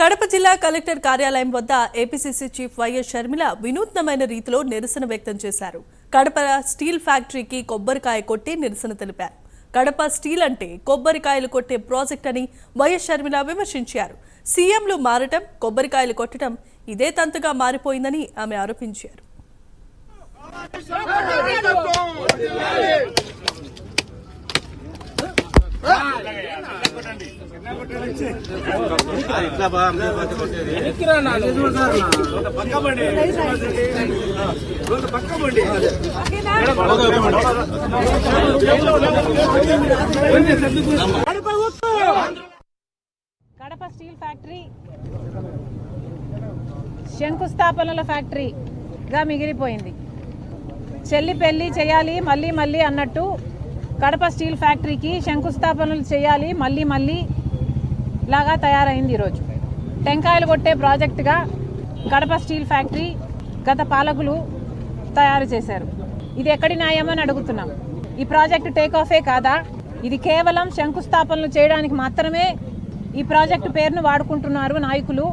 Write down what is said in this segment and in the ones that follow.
కడప జిల్లా కలెక్టర్ కార్యాలయం వద్ద ఏపీసీసీ చీఫ్ వైఎస్ షర్మిల వినూత్నమైన రీతిలో నిరసన వ్యక్తం చేశారు. కడప స్టీల్ ఫ్యాక్టరీకి కొబ్బరికాయ కొట్టి నిరసన తెలిపారు. కడప స్టీల్ అంటే కొబ్బరికాయలు కొట్టే ప్రాజెక్ట్ అని వైఎస్ షర్మిల విమర్శించారు. సీఎంలు మారటం కొబ్బరికాయలు కొట్టడం ఇదే తంతుగా మారిపోయిందని ఆమె ఆరోపించారు. కడప స్టీల్ ఫ్యాక్టరీ శంకుస్థాపనల ఫ్యాక్టరీగా మిగిలిపోయింది. చెల్లి పెళ్ళి చేయాలి మళ్ళీ మళ్ళీ అన్నట్టు కడప స్టీల్ ఫ్యాక్టరీకి శంకుస్థాపనలు చేయాలి మళ్ళీ మళ్ళీ లాగా తయారైంది ఈరోజు. టెంకాయలు కొట్టే ప్రాజెక్టుగా కడప స్టీల్ ఫ్యాక్టరీ గత పాలకులు తయారు చేశారు. ఇది ఎక్కడి న్యాయమని అడుగుతున్నాం. ఈ ప్రాజెక్టు టేక్ ఆఫే కాదా? ఇది కేవలం శంకుస్థాపనలు చేయడానికి మాత్రమే ఈ ప్రాజెక్టు పేరును వాడుకుంటున్నారు నాయకులు.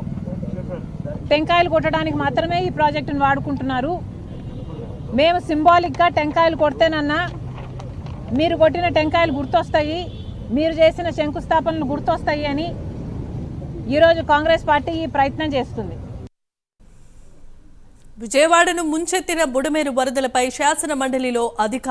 టెంకాయలు కొట్టడానికి మాత్రమే ఈ ప్రాజెక్టును వాడుకుంటున్నారు. మేము సింబాలిక్గా టెంకాయలు కొడితేనన్నా మీరు కొట్టిన టెంకాయలు గుర్తొస్తాయి మీరు చేసిన శంకుస్థాపనలు గుర్తొస్తాయి అని ఈరోజు కాంగ్రెస్ పార్టీ ఈ ప్రయత్నం చేస్తుంది. విజయవాడను ముంచెత్తిన బుడమేరు వరదలపై శాసన మండలిలో అధికారులు